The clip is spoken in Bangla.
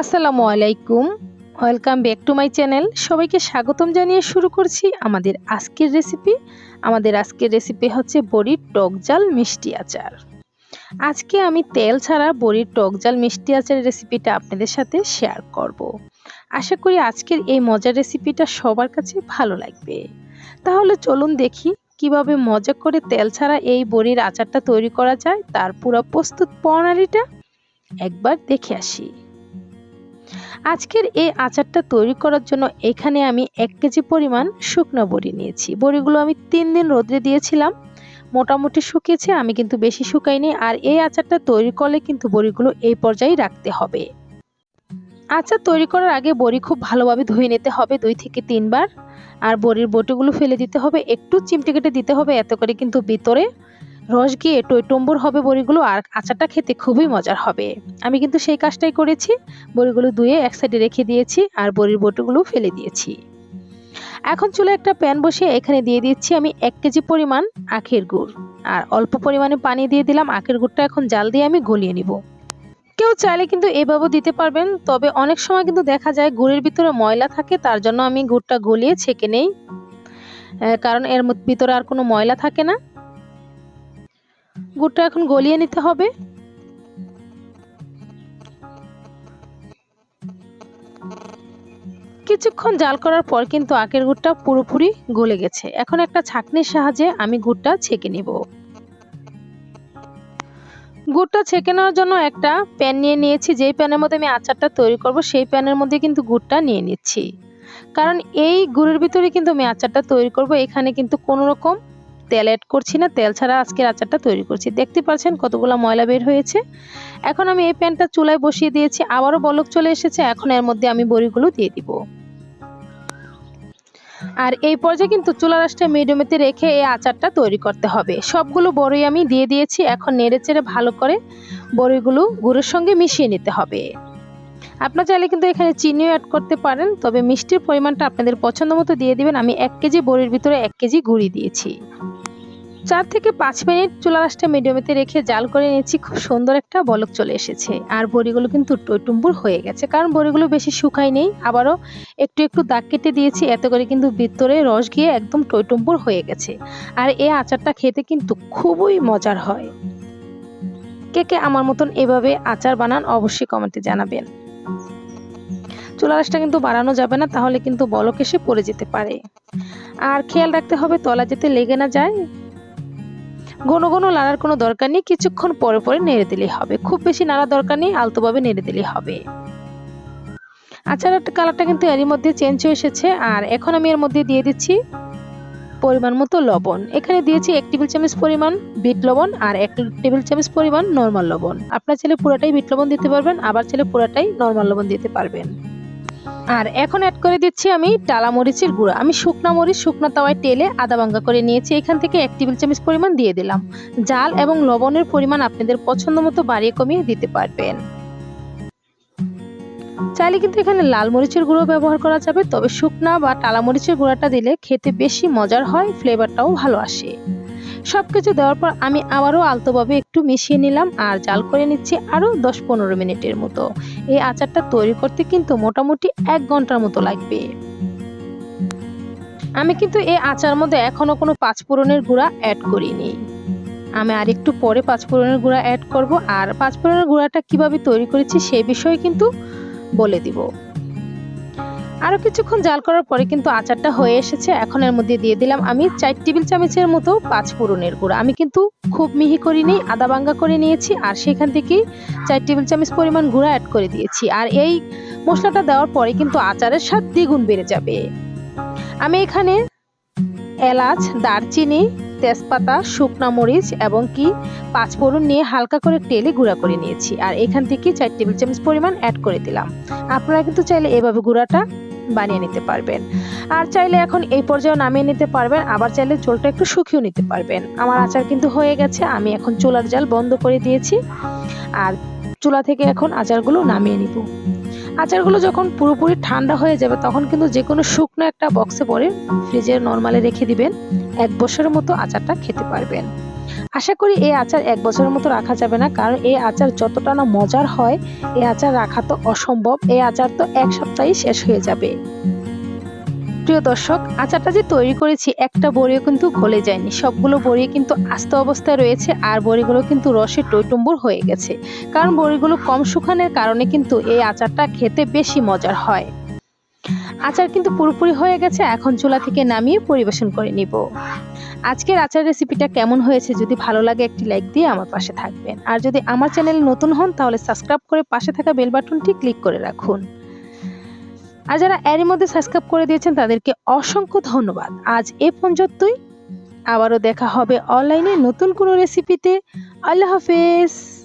আসসালামু আলাইকুম। Welcome back to my channel সবাইকে স্বাগতম জানিয়ে শুরু করছি আমাদের আজকের রেসিপি আমাদের আজকের রেসিপি হচ্ছে বড়ির টক জাল মিষ্টি আচার। আজকে আমি তেল ছাড়া বড়ির টক জাল মিষ্টি আচারের রেসিপিটা আপনাদের সাথে শেয়ার করব। আশা করি আজকের এই মজার রেসিপিটা সবার কাছে ভালো লাগবে। তাহলে চলুন দেখি কীভাবে মজা করে তেল ছাড়া এই বড়ির আচারটা তৈরি করা যায়। তার পুরো প্রস্তুত প্রণালীটা একবার দেখে আসি। আজকের এই আচারটা তৈরি করার জন্য এখানে আমি এক কেজি পরিমাণ শুকনো বড়ি নিয়েছি। বড়িগুলো আমি তিন দিন রোদ্রে দিয়েছিলাম, মোটামুটি শুকিয়েছে, আমি কিন্তু বেশি শুকাইনি। আর এই আচারটা তৈরি করলে কিন্তু বড়িগুলো এই পর্যায়ে রাখতে হবে। আচার তৈরি করার আগে বড়ি খুব ভালোভাবে ধুয়ে নিতে হবে দুই থেকে তিনবার। আর বড়ির বটিগুলো ফেলে দিতে হবে, একটু চিমটে কেটে দিতে হবে, এত করে কিন্তু ভিতরে রস গিয়ে টইটম্বুর হবে বড়িগুলো আর আচারটা খেতে খুবই মজার হবে। আমি কিন্তু সেই কাজটাই করেছি, বড়িগুলো ধুয়ে এক সাইডে রেখে দিয়েছি আর বড়ির বটুগুলো ফেলে দিয়েছি। এখন চুলে একটা প্যান বসিয়ে এখানে দিয়ে দিচ্ছি আমি এক কেজি পরিমাণ আখের গুড়। আর অল্প পরিমাণে পানি দিয়ে দিলাম, আখের গুড়টা এখন জাল দিয়ে আমি গলিয়ে নিব। কেউ চাইলে কিন্তু এভাবেও দিতে পারবেন, তবে অনেক সময় কিন্তু দেখা যায় গুড়ের ভিতরে ময়লা থাকে, তার জন্য আমি গুড়টা গলিয়ে ছেঁকে নেই। কারণ এর ভিতরে আর কোনো ময়লা থাকে না। গুড়টা এখন গলিয়ে নিতে হবে। কিছুক্ষণ জাল করার পর কিন্তু আখের গুড়টা পুরোপুরি গলে গেছে। এখন একটা ছাকনির সাহায্যে আমি গুড়টা ছেঁকে নিব। গুড়টা ছেঁকে নেওয়ার জন্য একটা প্যান নিয়ে নিয়েছি। যেই প্যানের মধ্যে আমি আচারটা তৈরি করব, সেই প্যানের মধ্যে কিন্তু গুড়টা নিয়ে নিচ্ছি। কারণ এই গুড়ের ভিতরে কিন্তু আমি আচারটা তৈরি করব। এখানে কিন্তু কোনো রকম তেল অ্যাড করছি না, তেল ছাড়া আজকের আচারটা তৈরি করছি। দেখতে পাচ্ছেন কতগুলো ময়লা বের হয়েছে। এখন আমি এই প্যানটা চুলায় বসিয়ে দিয়েছি, আবারও বলক চলে এসেছে, এখন এর মধ্যে আমি বড়িগুলো দিয়ে দিব। আর এই পর্যায়ে কিন্তু চুলা রাসটা মিডিয়ামেতে রেখে এই আচারটা তৈরি করতে হবে। সবগুলো বড়ি আমি দিয়ে দিয়েছি, এখন নেড়ে চেড়ে ভালো করে বড়িগুলো গুড়ের সঙ্গে মিশিয়ে নিতে হবে। আপনার চাইলে কিন্তু এখানে চিনিও অ্যাড করতে পারেন, তবে মিষ্টির পরিমাণটা আপনাদের পছন্দ মতো দিয়ে দিবেন। আমি এক কেজি বড়ির ভিতরে এক কেজি গুঁড়ি দিয়েছি। চার থেকে পাঁচ মিনিট চুলা রাসটা মিডিয়ামেতে রেখে জাল করে নিয়েছি, খুব সুন্দর একটা বলক চলে এসেছে। আর বড়িগুলো কিন্তু টইটুম্বুর হয়ে গেছে, কারণ বড়িগুলো বেশি শুকায় নেই, আবারও একটু একটু দাগ কেটে দিয়েছি, এত করে কিন্তু ভিতরে রস গিয়ে একদম টইটুম্বুর হয়ে গেছে। আর এই আচারটা খেতে কিন্তু খুবই মজার হয়। কে কে আমার মতন এভাবে আচার বানান অবশ্যই কমেন্টে জানাবেন। চুলা রাসটা কিন্তু বাড়ানো যাবে না, তাহলে কিন্তু বলক এসে পড়ে যেতে পারে। আর খেয়াল রাখতে হবে, তলা যেতে লেগে না যায় ঘন ঘন নাড়ার কোনো দরকার নেই, কিছুক্ষণ পরে পরে নেড়ে দিলেই হবে। খুব বেশি নাড়া দরকার নেই, আলতোভাবে নেড়ে দিলেই হবে। আচারের কালারটা কিন্তু এরই মধ্যে চেঞ্জ হয়ে এসেছে, আর এখন আমি এর মধ্যে দিয়ে দিচ্ছি পরিমাণ মতো লবণ। এখানে দিয়েছি এক টেবিল চামচ পরিমাণ বিট লবণ আর এক টেবিল চামচ পরিমাণ নর্মাল লবণ। আপনার ছেলে পুরোটাই বিট লবণ দিতে পারবেন, আবার ছেলে পুরোটাই নর্মাল লবণ দিতে পারবেন। আর এখন অ্যাড করে দিচ্ছি আমি টালা মরিচের গুঁড়া। আমি শুকনা মরিচ, শুকনা তাওয়ায় তেলে আদা ভাঙ্গা করে নিয়েছি। এখান থেকে এক টেবিল চামচ পরিমাণ দিয়ে দিলাম। জাল এবং লবণের পরিমাণ আপনাদের পছন্দ মতো বাড়িয়ে কমিয়ে দিতে পারবেন। চাইলে কিন্তু এখানে লাল মরিচের গুঁড়ো ব্যবহার করা যাবে, তবে শুকনা বা টালা মরিচের গুঁড়াটা দিলে খেতে বেশি মজার হয় ফ্লেভারটাও ভালো আসে। সবকিছু দেওয়ার পর আমি আবারও আলতোভাবে একটু মিশিয়ে নিলাম আর জাল করে নিচ্ছি আরও দশ পনেরো মিনিটের মতো। এই আচারটা তৈরি করতে কিন্তু মোটামুটি এক ঘণ্টার মতো লাগবে। আমি কিন্তু এই আচার মধ্যে এখনও কোনো পাঁচফোড়নের গুঁড়া অ্যাড করিনি। আমি আর একটু পরে পাঁচফোড়নের গুঁড়া অ্যাড করব আর পাঁচফোড়নের গুঁড়াটা কীভাবে তৈরি করেছি সেই বিষয়ে কিন্তু বলে দিব। আরও কিছুক্ষণ জাল করার পরে কিন্তু আচারটা হয়ে এসেছে। এখন এর মধ্যে দিয়ে দিলাম আমি চার টেবিল চামচের মতো পাঁচ ফোড়নের গুঁড়া। আমি কিন্তু খুব মিহি করে নিই আদা বাঙ্গা করে নিয়েছি আর সেখান থেকেই চার টেবিল চামচ পরিমাণ গুঁড়া অ্যাড করে দিয়েছি। আর এই মশলাটা দেওয়ার পরে কিন্তু আচারের স্বাদ দ্বিগুণ বেড়ে যাবে। আমি এখানে এলাচ, দারচিনি, তেজপাতা, শুকনা মরিচ এবং কি পাঁচ ফোড়ন নিয়ে হালকা করে তেলে গুঁড়া করে নিয়েছি। আর এখান থেকে চার টেবিল চামচ পরিমাণ অ্যাড করে দিলাম। আপনারা কিন্তু চাইলে এভাবে গুঁড়াটা বানিয়ে নিতে পারবেন। আর চাইলে এখন এই পর্যায়ে নামিয়ে নিতে পারবেন, আবার চাইলে চোলটা একটু শুকিয়ে নিতে পারবেন। আমার আচার কিন্তু হয়ে গেছে, আমি এখন চুলার জাল বন্ধ করে দিয়েছি। আর চুলা থেকে এখন আচারগুলো নামিয়ে নিব। আচারগুলো যখন পুরোপুরি ঠান্ডা হয়ে যাবে, তখন কিন্তু যে কোনো শুকনো একটা বক্সে পরে ফ্রিজে নর্মালে রেখে দিবেন। এক বছরের মতো আচারটা খেতে পারবেন। আশা করি এই আচার এক বছরের মতো রাখা যাবে না, কারণ এই আচার যতটা না মজার হয়, এই আচার রাখা তো অসম্ভব, এই আচার তো এক সপ্তাহে শেষ হয়ে যাবে। প্রিয় দর্শক, আচারটা যে তৈরি করেছি, একটা বড়িও কিন্তু গলে যায়নি। সবগুলো বড়ি কিন্তু আস্ত অবস্থায় রয়েছে, আর বড়িগুলো কিন্তু রসে টইটুম্বুর হয়ে গেছে। কারণ বড়িগুলো কম শুকানোর কারণে কিন্তু এই আচারটা খেতে বেশি মজার হয়। আচার কিন্তু পুরোপুরি হয়ে গেছে, এখন চুলা থেকে নামিয়ে পরিবেশন করে নিব। আজকের আচার রেসিপিটা কেমন হয়েছে যদি ভালো লাগে একটি লাইক দিয়ে আমার পাশে থাকবেন। আর যদি আমার চ্যানেল নতুন হন, তাহলে সাবস্ক্রাইব করে পাশে থাকা বেল বাটনটি ক্লিক করে রাখুন। আর যারা এরই মধ্যে সাবস্ক্রাইব করে দিয়েছেন, তাদেরকে অসংখ্য ধন্যবাদ। আজ এ পর্যন্তই। আবারও দেখা হবে অনলাইনে নতুন কোনো রেসিপিতে আল্লাহ হাফেজ।